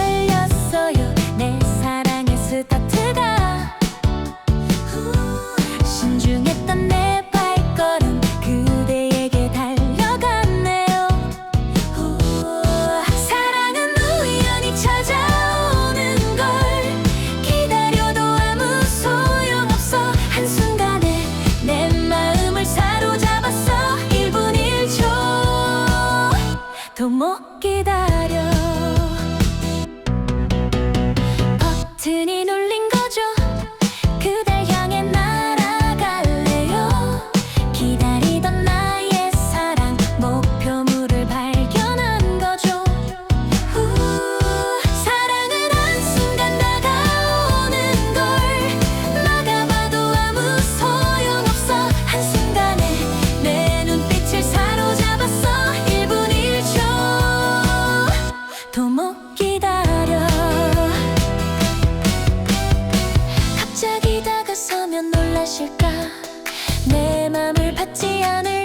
열렸어요. 내 사랑의 스타트가. 신중했던 내 발걸음 그대에게 달려갔네요. 사랑은 우연히 찾아오는 걸. 기다려도 아무 소용없어. 한순간에 내 마음을 사로잡았어. 1분 1초. 도못 기다 다가서면 놀라실까? 내 맘을 받지 않을